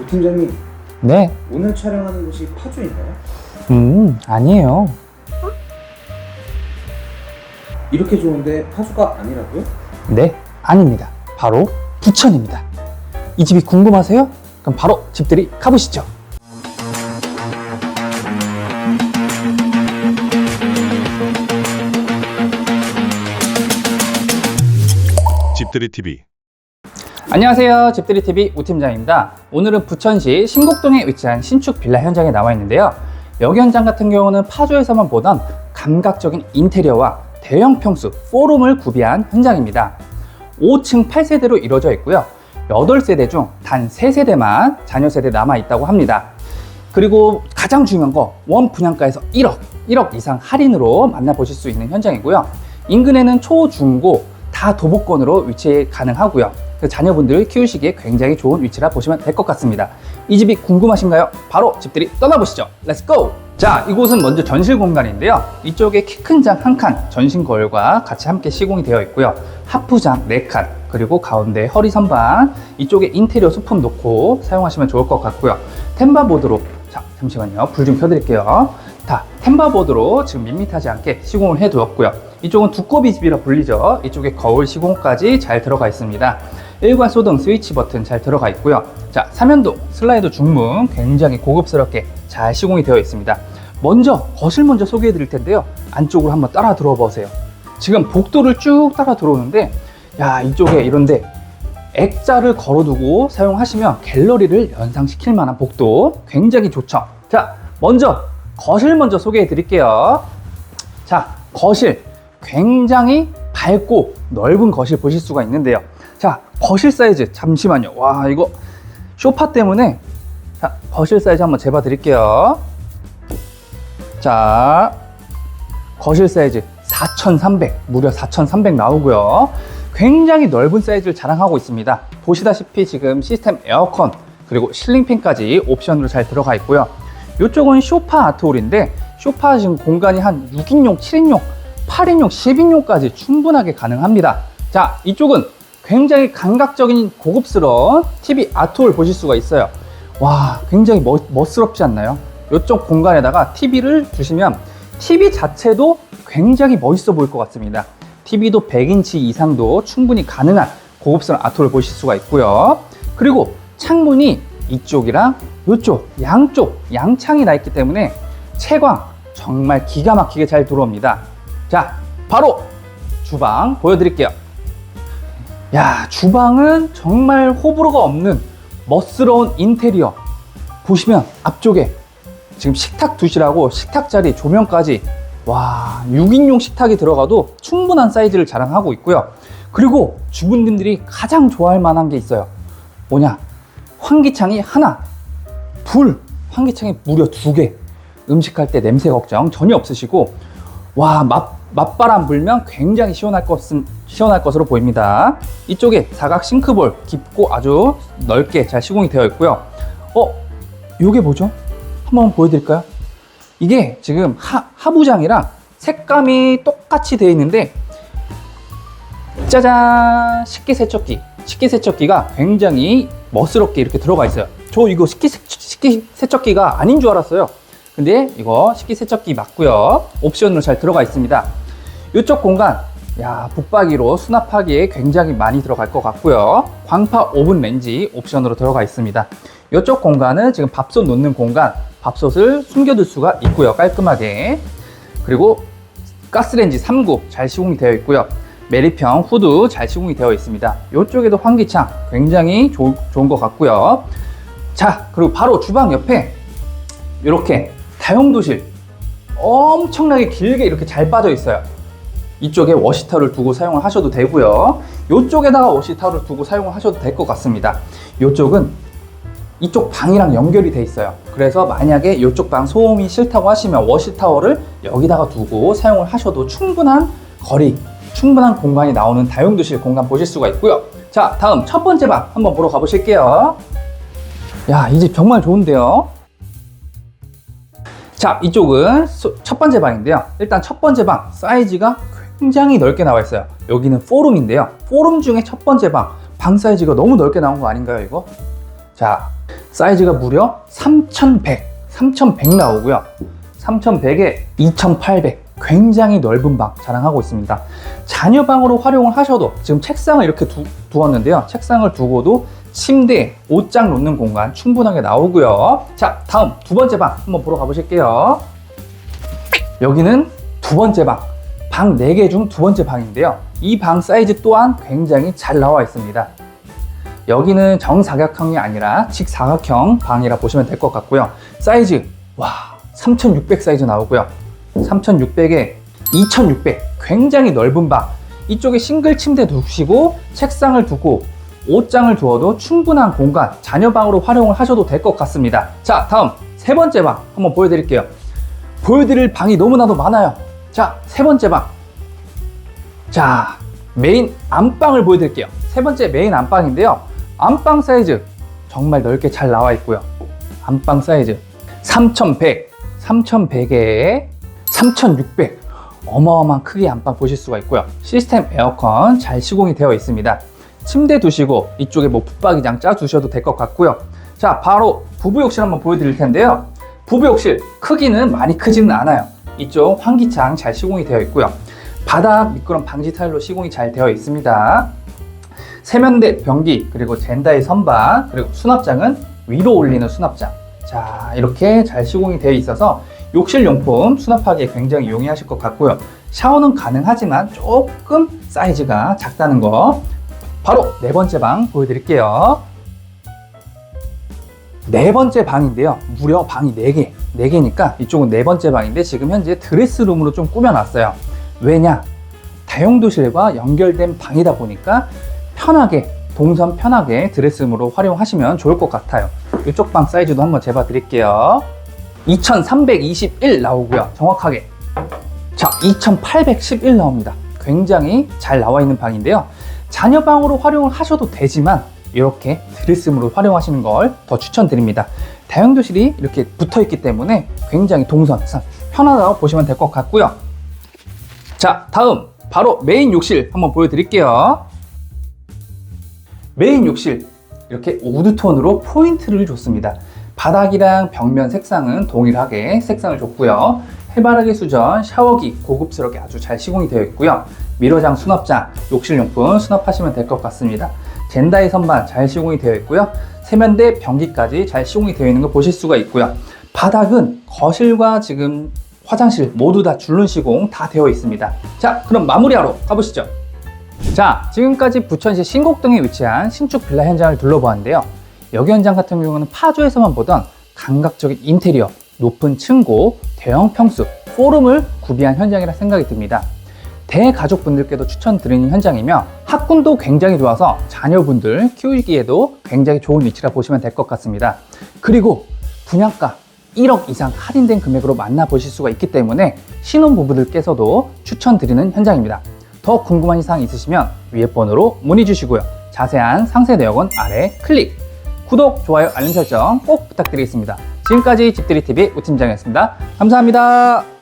오 팀장님 네. 오늘 촬영하는 곳이 파주인가요? 음, 아니에요. 이렇게 좋은데 파주가 아니라고요? 네, 아닙니다. 바로 부천입니다. 이 집이 궁금하세요? 그럼 바로 집들이 가보시죠. 집들이 TV 안녕하세요. 집들이 TV 우팀장입니다. 오늘은 부천시 신곡동에 위치한 신축 빌라 현장에 나와 있는데요. 여기 현장 같은 경우는 파주에서만 보던 감각적인 인테리어와 대형 평수, 포럼을 구비한 현장입니다. 5층 8세대로 이루어져 있고요. 8세대 중 단 3세대만 자녀 세대 남아 있다고 합니다. 그리고 가장 중요한 거 원 분양가에서 1억, 1억 이상 할인으로 만나보실 수 있는 현장이고요. 인근에는 초, 중, 고 다 도보권으로 위치 가능하고요. 그 자녀분들 키우시기에 굉장히 좋은 위치라 보시면 될 것 같습니다. 이 집이 궁금하신가요? 바로 집들이 떠나보시죠. 렛츠고! 자, 이곳은 먼저 전실 공간인데요. 이쪽에 키 큰 장 한 칸, 전신 거울과 같이 함께 시공이 되어 있고요. 하프장 네 칸, 그리고 가운데 허리 선반, 이쪽에 인테리어 소품 놓고 사용하시면 좋을 것 같고요. 템바보드로, 자, 잠시만요. 불 좀 켜드릴게요. 다 템바보드로 지금 밋밋하지 않게 시공을 해 두었고요. 이쪽은 두꺼비 집이라 불리죠. 이쪽에 거울 시공까지 잘 들어가 있습니다. 일괄 소등 스위치 버튼 잘 들어가 있고요. 자, 사면도 슬라이드 중문 굉장히 고급스럽게 잘 시공이 되어 있습니다. 먼저 거실 먼저 소개해 드릴 텐데요. 안쪽으로 한번 따라 들어와 보세요. 지금 복도를 쭉 따라 들어오는데 야, 이쪽에 이런데 액자를 걸어두고 사용하시면 갤러리를 연상시킬 만한 복도 굉장히 좋죠. 자, 먼저 거실 먼저 소개해 드릴게요. 자, 거실 굉장히 밝고 넓은 거실 보실 수가 있는데요. 자, 거실 사이즈 잠시만요. 와, 이거 쇼파 때문에 자, 거실 사이즈 한번 재봐 드릴게요. 자, 거실 사이즈 4,300, 무려 4,300 나오고요. 굉장히 넓은 사이즈를 자랑하고 있습니다. 보시다시피 지금 시스템 에어컨, 그리고 실링팬까지 옵션으로 잘 들어가 있고요. 이쪽은 쇼파 아트홀인데, 쇼파 지금 공간이 한 6인용, 7인용, 8인용, 10인용까지 충분하게 가능합니다. 자, 이쪽은 굉장히 감각적인 고급스러운 TV 아트홀 보실 수가 있어요. 와, 굉장히 멋, 멋스럽지 않나요? 이쪽 공간에다가 TV를 두시면 TV 자체도 굉장히 멋있어 보일 것 같습니다. TV도 100인치 이상도 충분히 가능한 고급스러운 아트홀 보실 수가 있고요. 그리고 창문이 이쪽이랑 이쪽 양쪽 양창이 나 있기 때문에 채광 정말 기가 막히게 잘 들어옵니다. 자, 바로 주방 보여드릴게요. 야, 주방은 정말 호불호가 없는 멋스러운 인테리어. 보시면 앞쪽에 지금 식탁 두시라고 식탁 자리 조명까지 와 6인용 식탁이 들어가도 충분한 사이즈를 자랑하고 있고요. 그리고 주부님들이 가장 좋아할 만한 게 있어요. 뭐냐? 환기창이 하나, 둘, 환기창이 무려 두 개. 음식할 때 냄새 걱정 전혀 없으시고 와 맛, 맛바람 불면 굉장히 시원할 것 시원할 것으로 보입니다. 이쪽에 사각 싱크볼 깊고 아주 넓게 잘 시공이 되어 있고요. 어, 이게 뭐죠? 한번 보여드릴까요? 이게 지금 하, 하부장이랑 색감이 똑같이 되어 있는데 짜잔 식기세척기 식기세척기가 굉장히 멋스럽게 이렇게 들어가 있어요. 저 이거 식기세, 식기세척기가 아닌 줄 알았어요. 근데 이거 식기세척기 맞고요. 옵션으로 잘 들어가 있습니다. 이쪽 공간 야 붙박이로 수납하기에 굉장히 많이 들어갈 것 같고요. 광파 오븐 렌지 옵션으로 들어가 있습니다. 이쪽 공간은 지금 밥솥 놓는 공간 밥솥을 숨겨둘 수가 있고요 깔끔하게. 그리고 가스레인지 3구 잘 시공이 되어 있고요 메리평 후드 잘 시공이 되어 있습니다. 이쪽에도 환기창 굉장히 조, 좋은 것 같고요. 자 그리고 바로 주방 옆에 이렇게 다용도실 엄청나게 길게 이렇게 잘 빠져 있어요. 이쪽에 워시타를 두고 사용을 하셔도 되고요. 이쪽에다가 워시타를 두고 사용을 하셔도 될 것 같습니다. 이쪽은 이쪽 방이랑 연결이 돼 있어요. 그래서 만약에 이쪽 방 소음이 싫다고 하시면 워시타워를 여기다가 두고 사용을 하셔도 충분한 거리, 충분한 공간이 나오는 다용도실 공간 보실 수가 있고요. 자, 다음 첫 번째 방 한번 보러 가보실게요. 야, 이 집 정말 좋은데요. 자, 이쪽은 소- 첫 번째 방인데요. 일단 첫 번째 방 사이즈가 굉장히 넓게 나와 있어요. 여기는 포룸인데요. 포룸 중에 첫 번째 방, 방 사이즈가 너무 넓게 나온 거 아닌가요, 이거? 자, 사이즈가 무려 3100, 3100 나오고요. 3100에 2800. 굉장히 넓은 방 자랑하고 있습니다. 자녀 방으로 활용을 하셔도 지금 책상을 이렇게 두, 두었는데요. 책상을 두고도 침대, 옷장 놓는 공간 충분하게 나오고요. 자, 다음 두 번째 방 한번 보러 가보실게요. 여기는 두 번째 방. 방 4개 중 두 번째 방인데요. 이 방 사이즈 또한 굉장히 잘 나와 있습니다. 여기는 정사각형이 아니라 직사각형 방이라 보시면 될 것 같고요. 사이즈, 와, 3600 사이즈 나오고요. 3600에 2600. 굉장히 넓은 방. 이쪽에 싱글 침대 두시고 책상을 두고 옷장을 두어도 충분한 공간, 자녀방으로 활용을 하셔도 될 것 같습니다. 자, 다음 세 번째 방 한번 보여드릴게요. 보여드릴 방이 너무나도 많아요. 자, 세 번째 방. 자, 메인 안방을 보여드릴게요. 세 번째 메인 안방인데요. 안방 사이즈 정말 넓게 잘 나와 있고요. 안방 사이즈 3100, 3100에 3600. 어마어마한 크기의 안방 보실 수가 있고요. 시스템 에어컨 잘 시공이 되어 있습니다. 침대 두시고 이쪽에 뭐 붙박이장 짜 두셔도 될 것 같고요. 자, 바로 부부 욕실 한번 보여드릴 텐데요. 부부 욕실 크기는 많이 크지는 않아요. 이쪽 환기창 잘 시공이 되어 있고요. 바닥 미끄럼 방지 타일로 시공이 잘 되어 있습니다. 세면대 변기 그리고 젠다의 선반 그리고 수납장은 위로 올리는 수납장. 자 이렇게 잘 시공이 되어 있어서 욕실 용품 수납하기에 굉장히 용이하실 것 같고요. 샤워는 가능하지만 조금 사이즈가 작다는 거. 바로 네 번째 방 보여드릴게요. 네 번째 방인데요. 무려 방이 네 개. 네 개니까 이쪽은 네 번째 방인데 지금 현재 드레스룸으로 좀 꾸며놨어요. 왜냐? 다용도실과 연결된 방이다 보니까 편하게 동선 편하게 드레스룸으로 활용하시면 좋을 것 같아요. 이쪽 방 사이즈도 한번 재봐 드릴게요. 2321 나오고요. 정확하게. 자, 2811 나옵니다. 굉장히 잘 나와 있는 방인데요. 자녀 방으로 활용을 하셔도 되지만 이렇게 드레스룸으로 활용하시는 걸 더 추천드립니다. 다용도실이 이렇게 붙어 있기 때문에 굉장히 동선상 편하다고 보시면 될 것 같고요. 자, 다음 바로 메인 욕실 한번 보여드릴게요. 메인 욕실 이렇게 우드톤으로 포인트를 줬습니다. 바닥이랑 벽면 색상은 동일하게 색상을 줬고요. 해바라기 수전, 샤워기 고급스럽게 아주 잘 시공이 되어 있고요. 미러장 수납장, 욕실용품 수납하시면 될 것 같습니다. 젠다의 선반 잘 시공이 되어 있고요. 세면대, 변기까지 잘 시공이 되어 있는 거 보실 수가 있고요. 바닥은 거실과 지금 화장실 모두 다 줄눈 시공 다 되어 있습니다. 자, 그럼 마무리하러 가보시죠. 자, 지금까지 부천시 신곡동에 위치한 신축 빌라 현장을 둘러보았는데요. 여기 현장 같은 경우는 파주에서만 보던 감각적인 인테리어, 높은 층고, 대형 평수, 포럼을 구비한 현장이라 생각이 듭니다. 대가족분들께도 추천드리는 현장이며 학군도 굉장히 좋아서 자녀분들 키우기에도 굉장히 좋은 위치라 보시면 될 것 같습니다. 그리고 분양가 1억 이상 할인된 금액으로 만나보실 수가 있기 때문에 신혼부부들께서도 추천드리는 현장입니다. 더 궁금한 사항 있으시면 위에 번호로 문의 주시고요. 자세한 상세 내역은 아래 클릭. 구독, 좋아요, 알림 설정 꼭 부탁드리겠습니다. 지금까지 집들이TV 우팀장이었습니다. 감사합니다.